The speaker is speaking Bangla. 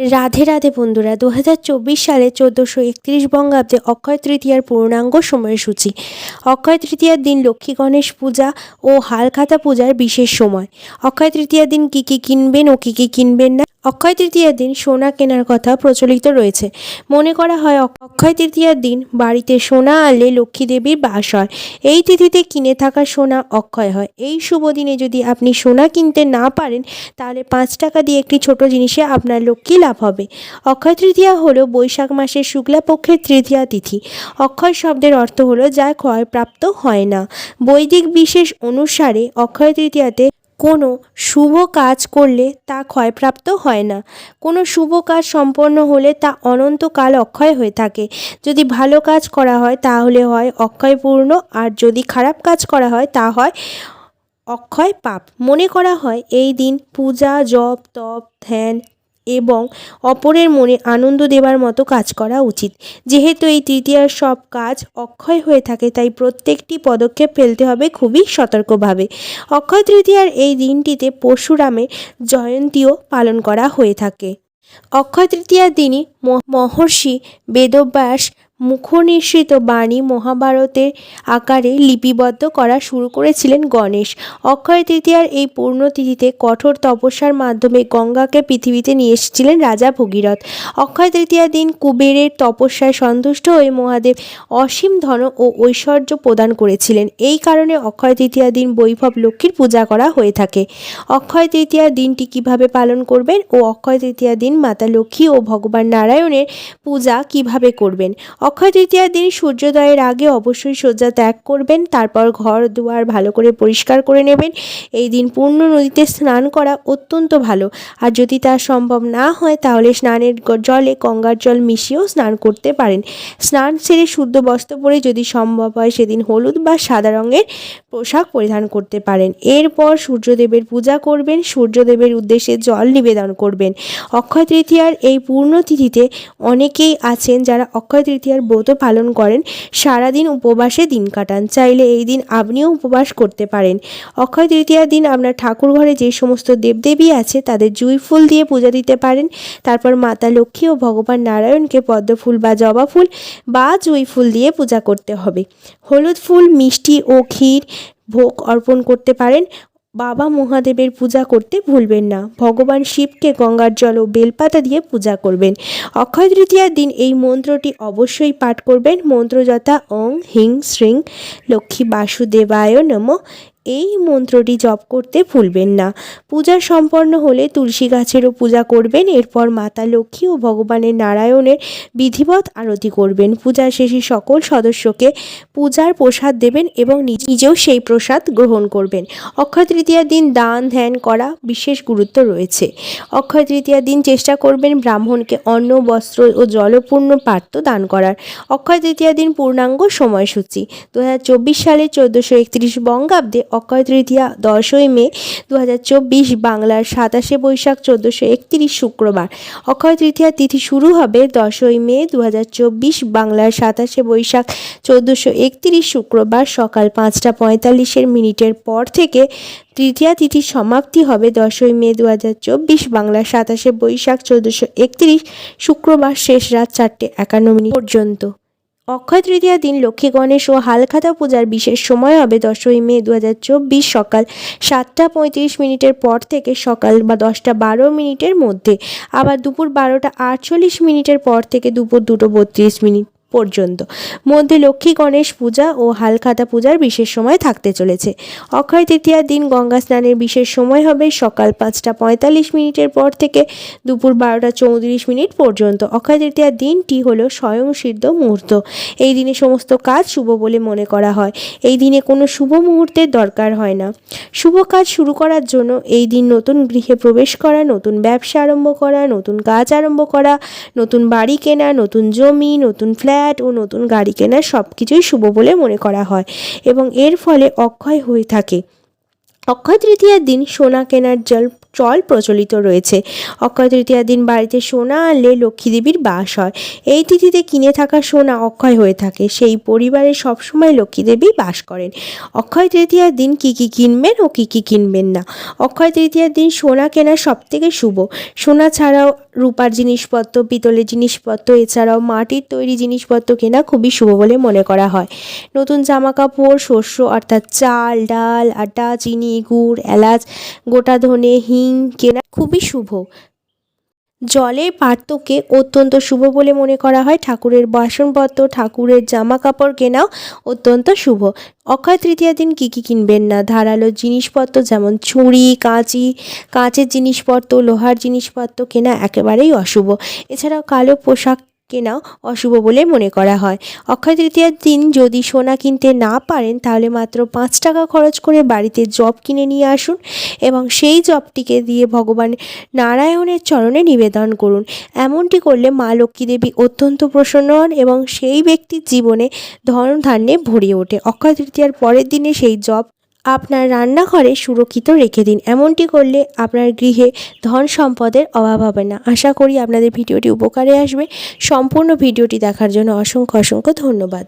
রাধে রাধে বন্ধুরা দু হাজার চব্বিশ সালে চোদ্দোশো একত্রিশ বঙ্গাব্দে অক্ষয় তৃতীয়ার পূর্ণাঙ্গ সময়সূচি অক্ষয় তৃতীয়ার দিন লক্ষ্মী গণেশ পূজা ও হালখাতা পূজার বিশেষ সময়। অক্ষয় তৃতীয়ার দিন কী কী কিনবেন ও কী কী কিনবেন না অক্ষয় তৃতীয়ার দিন সোনা কেনার কথা প্রচলিত রয়েছে। মনে করা হয় অক্ষয় তৃতীয়ার দিন বাড়িতে সোনা আনলে লক্ষ্মী দেবীর বাস হয়। এই তিথিতে কিনে থাকা সোনা অক্ষয় হয়। এই শুভ দিনে যদি আপনি সোনা কিনতে না পারেন, তাহলে পাঁচ টাকা দিয়ে একটি ছোট জিনিসে আপনার লক্ষ্মী লাভ হবে। অক্ষয় তৃতীয়া হলো বৈশাখ মাসের শুক্লাপক্ষের তৃতীয়া তিথি। অক্ষয় শব্দের অর্থ হলো যা ক্ষয়প্রাপ্ত হয় না। বৈদিক বিশেষ অনুসারে অক্ষয় তৃতীয়াতে কোনো শুভ কাজ করলে তা ক্ষয়প্রাপ্ত হয় না। কোনো শুভ কাজ সম্পন্ন হলে তা অনন্তকাল অক্ষয় হয়ে থাকে। যদি ভালো কাজ করা হয়, তাহলে হয় অক্ষয়পূর্ণ, আর যদি খারাপ কাজ করা হয়, তা হয় অক্ষয় পাপ মনে করা হয়, এই দিন পূজা, জপ, তপ, ধ্যান এবং অপরের মনে আনন্দ দেবার মতো কাজ করা উচিত। যেহেতু এই তৃতীয়ার সব কাজ অক্ষয় হয়ে থাকে, তাই প্রত্যেকটি পদক্ষেপ ফেলতে হবে খুবই সতর্কভাবে। অক্ষয় তৃতীয়ার এই দিনটিতে পরশুরামে জয়ন্তীও পালন করা হয়ে থাকে। অক্ষয় তৃতীয়ার দিনই মহর্ষি বেদব্যাস মুখনিসৃত বাণী মহাভারতের আকারে লিপিবদ্ধ করা শুরু করেছিলেন গণেশ। অক্ষয় তৃতীয়ার এই পূর্ণতিথিতে কঠোর তপস্যার মাধ্যমে গঙ্গাকে পৃথিবীতে নিয়ে এসেছিলেন রাজা ভগীরথ। অক্ষয় তৃতীয়ার দিন কুবেরের তপস্যায় সন্তুষ্ট হয়ে মহাদেব অসীম ধন ও ঐশ্বর্য প্রদান করেছিলেন। এই কারণে অক্ষয় তৃতীয়ার দিন বৈভব লক্ষ্মীর পূজা করা হয়ে থাকে। অক্ষয় তৃতীয়ার দিনটি কীভাবে পালন করবেন ও অক্ষয় তৃতীয়ার দিন মাতা লক্ষ্মী ও ভগবান নারায়ণের পূজা কীভাবে করবেন? অক্ষয় তৃতীয়ার দিন সূর্যোদয়ের আগে অবশ্যই শয্যা ত্যাগ করবেন, তারপর ঘর, দুয়ার ভালো করে পরিষ্কার করে নেবেন। এই দিন পূর্ণ নদীতে স্নান করা অত্যন্ত ভালো। আর যদি তা সম্ভব না হয়, তাহলে স্নানের জলে গঙ্গার জল মিশিয়েও স্নান করতে পারেন। স্নান সেরে শুদ্ধ বস্ত্র পরে যদি সম্ভব হয়, সেদিন হলুদ বা সাদা রঙের পোশাক পরিধান করতে পারেন। এরপর সূর্যদেবের পূজা করবেন, সূর্যদেবের উদ্দেশ্যে জল নিবেদন করবেন। অক্ষয় তৃতীয়ার এই পূর্ণ তিথিতে অনেকেই আছেন যারা অক্ষয় তৃতীয়ার ব্রত পালন করেন, সারাদিন উপবাসে দিন কাটান। চাইলে এই দিন আপনিও উপবাস করতে পারেন। অক্ষয় তৃতীয়ার দিন আপনার ঠাকুর ঘরে যে সমস্ত দেবদেবী আছে, তাদের জুঁই ফুল দিয়ে পূজা দিতে পারেন। তারপর মাতা লক্ষ্মী ও ভগবান নারায়ণকে পদ্ম ফুল বা জবা ফুল বা জুঁই ফুল দিয়ে পূজা করতে হবে। হলুদ ফুল, মিষ্টি ও ক্ষীর ভোগ অর্পণ করতে পারেন। বাবা মহাদেবের পূজা করতে ভুলবেন না। ভগবান শিবকে গঙ্গার জল ও বেলপাতা দিয়ে পূজা করবেন। অক্ষয় তৃতীয়ার দিন এই মন্ত্রটি অবশ্যই পাঠ করবেন। মন্ত্রযথা অং হিং শ্রীং লক্ষ্মী বাসুদেবায় নম। এই মন্ত্রটি জপ করতে ভুলবেন না। পূজা সম্পন্ন হলে তুলসী গাছেরও পূজা করবেন, এরপর মাতা লক্ষ্মী ও ভগবানের নারায়ণের বিধিবৎ আরতি করবেন। পূজা শেষে সকল সদস্যকে পূজার প্রসাদ দেবেন এবং নিজ- নিজেও সেই প্রসাদ গ্রহণ করবেন। অক্ষয় তৃতীয়ার দিন দান ধ্যান করা বিশেষ গুরুত্ব রয়েছে। অক্ষয় তৃতীয়ার দিন চেষ্টা করবেন ব্রাহ্মণকে অন্ন, বস্ত্র ও জলপূর্ণ পাত্র দান করার। অক্ষয় তৃতীয়ার দিন পূর্ণাঙ্গ সময়সূচি। দু সালের চোদ্দোশো একত্রিশ বঙ্গাব্দে অক্ষয় তৃতীয়া, দশই মে দু হাজার চব্বিশ, বাংলার সাতাশে বৈশাখ চোদ্দোশো একত্রিশ শুক্রবার। অক্ষয় তৃতীয়া তিথি শুরু হবে দশই মে দু হাজার চব্বিশ, বাংলার সাতাশে বৈশাখ চোদ্দোশো একত্রিশ শুক্রবার সকাল পাঁচটা পঁয়তাল্লিশের মিনিটের পর থেকে তৃতীয়া তিথির সমাপ্তি হবে দশই মে দু হাজার চব্বিশ, বাংলার সাতাশে বৈশাখ চোদ্দোশো একত্রিশ শুক্রবার শেষ রাত চারটে একান্ন মিনিট পর্যন্ত। অক্ষয় তৃতীয়া দিন লক্ষ্মী গণেশ ও হালখাতা পূজার বিশেষ সময় হবে দশই মে দু হাজার চব্বিশ সকাল সাতটা পঁয়ত্রিশ মিনিটের পর থেকে সকাল বা দশটা বারো মিনিটের মধ্যে, আবার দুপুর বারোটা আটচল্লিশ মিনিটের পর থেকে দুপুর দুটো বত্রিশ মিনিট। পর্যন্ত। মধ্যে লক্ষ্মী, গণেশ পূজা ও হালখাতা পূজার বিশেষ সময় থাকতে চলেছে। অক্ষয় তৃতীয়ার দিন গঙ্গা স্নানের বিশেষ সময় হবে সকাল পাঁচটা পঁয়তাল্লিশ মিনিটের পর থেকে দুপুর বারোটা চৌত্রিশ মিনিট পর্যন্ত। অক্ষয় তৃতীয়ার দিনটি হলো স্বয়ংসিদ্ধ মুহূর্ত। এই দিনে সমস্ত কাজ শুভ বলে মনে করা হয়। এই দিনে কোনো শুভ মুহূর্তের দরকার হয় না। শুভ কাজ শুরু করার জন্য এই দিন নতুন গৃহে প্রবেশ করা, নতুন ব্যবসা আরম্ভ করা, নতুন কাজ আরম্ভ করা, নতুন বাড়ি কেনা, নতুন জমি, নতুন ফ্ল্যাট ও নতুন গাড়ি কেনার সব কিছুই শুভ বলে মনে করা হয় এবং এর ফলে অক্ষয় হয়ে থাকে। অক্ষয় তৃতীয়ার দিন সোনা কেনার জল চল প্রচলিত রয়েছে। অক্ষয় তৃতীয়ার দিন বাড়িতে সোনা আনলে লক্ষ্মী দেবীর বাস হয়। এই তিথিতে কিনে থাকা সোনা অক্ষয় হয়ে থাকে। সেই পরিবারে সবসময় লক্ষ্মী দেবী বাস করেন। অক্ষয় তৃতীয়ার দিন কী কী কিনবেন ও কী কী কিনবেন না? অক্ষয় তৃতীয়ার দিন সোনা কেনা সব থেকে শুভ। সোনা ছাড়াও রূপার জিনিসপত্র, পিতলের জিনিসপত্র, এছাড়াও মাটির তৈরি জিনিসপত্র কেনা খুবই শুভ বলে মনে করা হয়। নতুন জামা কাপড় শস্য, অর্থাৎ চাল, ডাল, আটা, চিনি, গুড়, এলাচ, গোটা ধনে, হিং কেনা খুবই শুভ। জলের পার্থক্যে অত্যন্ত শুভ বলে মনে করা হয়। ঠাকুরের বাসনপত্র, ঠাকুরের জামা কাপড় কেনাও অত্যন্ত শুভ। অক্ষয় তৃতীয় দিন কী কী কিনবেন না? ধারালো জিনিসপত্র যেমন ছুরি, কাঁচি, কাঁচের জিনিসপত্র, লোহার জিনিসপত্র কেনা একেবারেই অশুভ। এছাড়াও কালো পোশাক কেনাও অশুভ বলে মনে করা হয়। অক্ষয় তৃতীয়ার দিন যদি সোনা কিনতে না পারেন, তাহলে মাত্র পাঁচ টাকা খরচ করে বাড়িতে জব কিনে নিয়ে আসুন এবং সেই জবটিকে দিয়ে ভগবান নারায়ণের চরণে নিবেদন করুন। এমনটি করলে মা লক্ষ্মী দেবী অত্যন্ত প্রসন্ন হন এবং সেই ব্যক্তির জীবনে ধন ধান্যে ভরিয়ে ওঠে। অক্ষয় তৃতীয়ার পরের দিনে সেই জব আপনার রান্নাঘরে সুরক্ষিত রেখে দিন। এমনটি করলে আপনার গৃহে ধন সম্পদের অভাব হবে না। আশা করি আপনাদের ভিডিওটি উপকারে আসবে। সম্পূর্ণ ভিডিওটি দেখার জন্য অসংখ্য অসংখ্য ধন্যবাদ।